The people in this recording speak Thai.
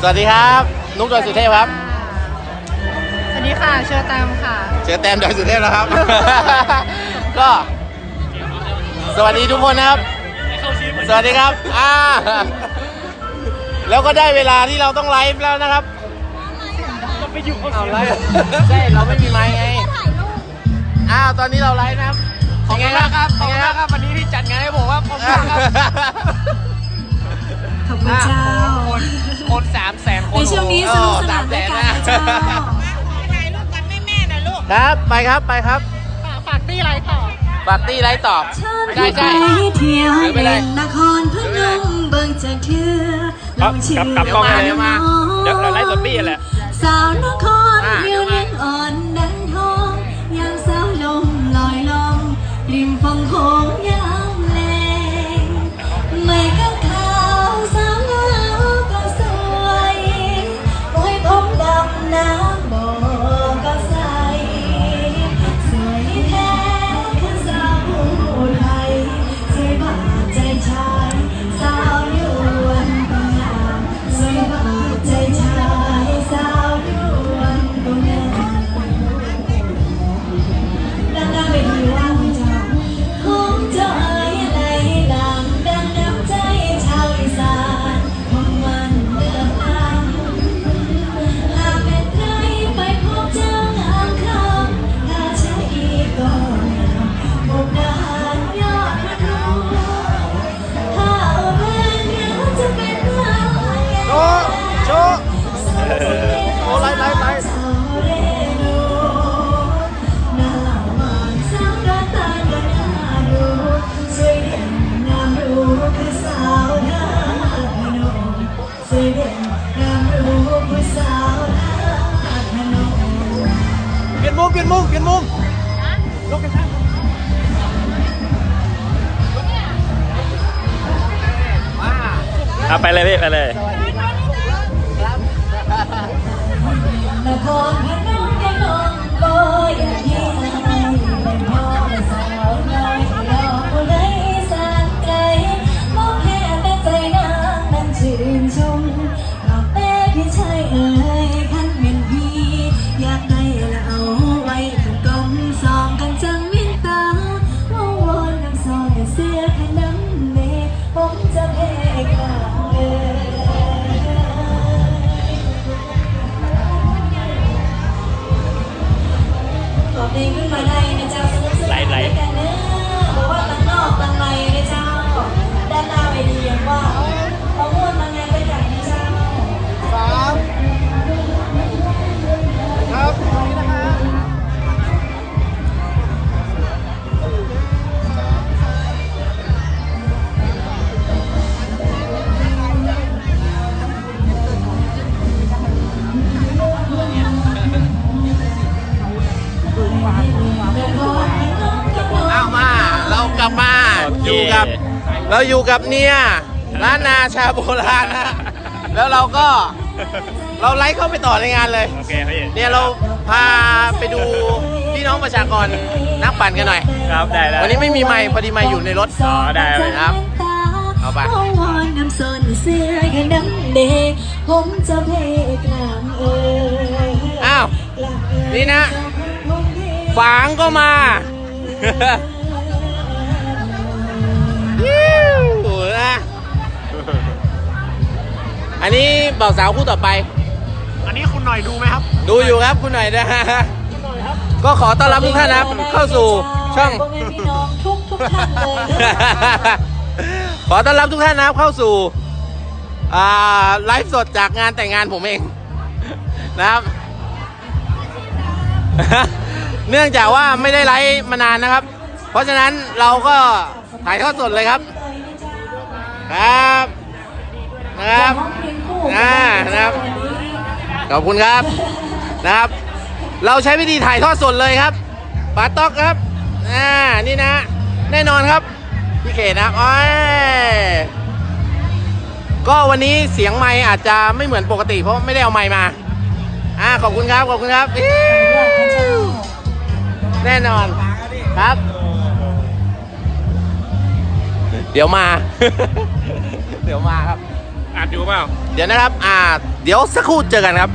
สวัสดีครับ นุ๊กดอยสุเทพครับ สวัสดีค่ะ เชอร์แตมค่ะ เจอแต้มดอยสุเทพนะครับ ก็ สวัสดีทุกคนนะครับ สวัสดีครับ อ่า แล้วก็ได้เวลาที่เราต้องไลฟ์แล้วนะครับ เอาไลฟ์ใช่เราไม่มีไมค์ไง อ้าว ตอนนี้เราไลฟ์นะครับเป็นไงครับเป็นไงครับ วันนี้ที่จัดงานให้ผมว่าผมครับ ขอบคุณเจ้า ช่วงนี้สนุกสนานด้วยกันนะเจ้าครับ ไปครับ ไปครับ ฝากตี้ไรต่อ ฝากตี้ไรต่อบใช่ใช่เที่ยวเด่นนครพนมเบิ่งจะเทือลองชิมกับกล้องเลยมา เดี๋ยวเราไล่สดบี้แหละ สาวนคร มุมเปลี่ยนมุมเปลี่ยนมุมเอาไปเลยพี่ไปเลย อเคอยู่กับเราอยู่กับเนี่ยร้านนาชาโบราณนะแล้วเราก็เราไลฟ์เข้าไปต่อในงานเลย โอเคพี่เนี่ยเราพาไปดูพี่น้องประชากรนักปั่นกันหน่อย ครับได้ได้วันนี้ไม่มีไมค์พอดีไมค์อยู่ในรถอ๋อได้เลยครับ เอาไปเอาวอนน้ำส้นเสื้อกันน้ำเด็กผมจะเพกลางเอ่ยอ้าวกลางเอ่ยนี่นะผมเพฝางก็มา อันนี้เบ่าวสาวคู่ต่อไป อันนี้คุณหน่อยดูไหมครับดูอยู่ครับคุณหน่อยนะฮะก็ขอต้อนรับทุกท่านนะครับเข้าสู่ช่อง พ่อแม่พี่น้องทุกทุกท่านเลยขอต้อนรับทุกท่านนะครับเข้าสู่อ่าไลฟ์สดจากงานแต่งงานผมเอง นะครับ เนื่องจากว่าไม่ได้ไลฟ์มานานนะครับ เพราะฉะนั้นเราก็ถ่ายทอดสดเลยครับ ครับ นะครับอ่านะครับ ขอบคุณครับนะครับ เราใช้วิธีถ่ายทอดสดเลยครับปาต๊อกครับอ่านี่นะ แน่นอนครับพี่เขตนะครับอ้อยก็วันนี้เสียงไมค์อาจจะไม่เหมือนปกติเพราะไม่ได้เอาไมค์มาอ่าขอบคุณครับขอบคุณครับอิ๊วแน่นอนครับ เดี๋ยวมา เดี๋ยวมาครับ อ่านอยู่เปล่า เดี๋ยวนะครับ อ่า เดี๋ยวสักครู่เจอกันครับ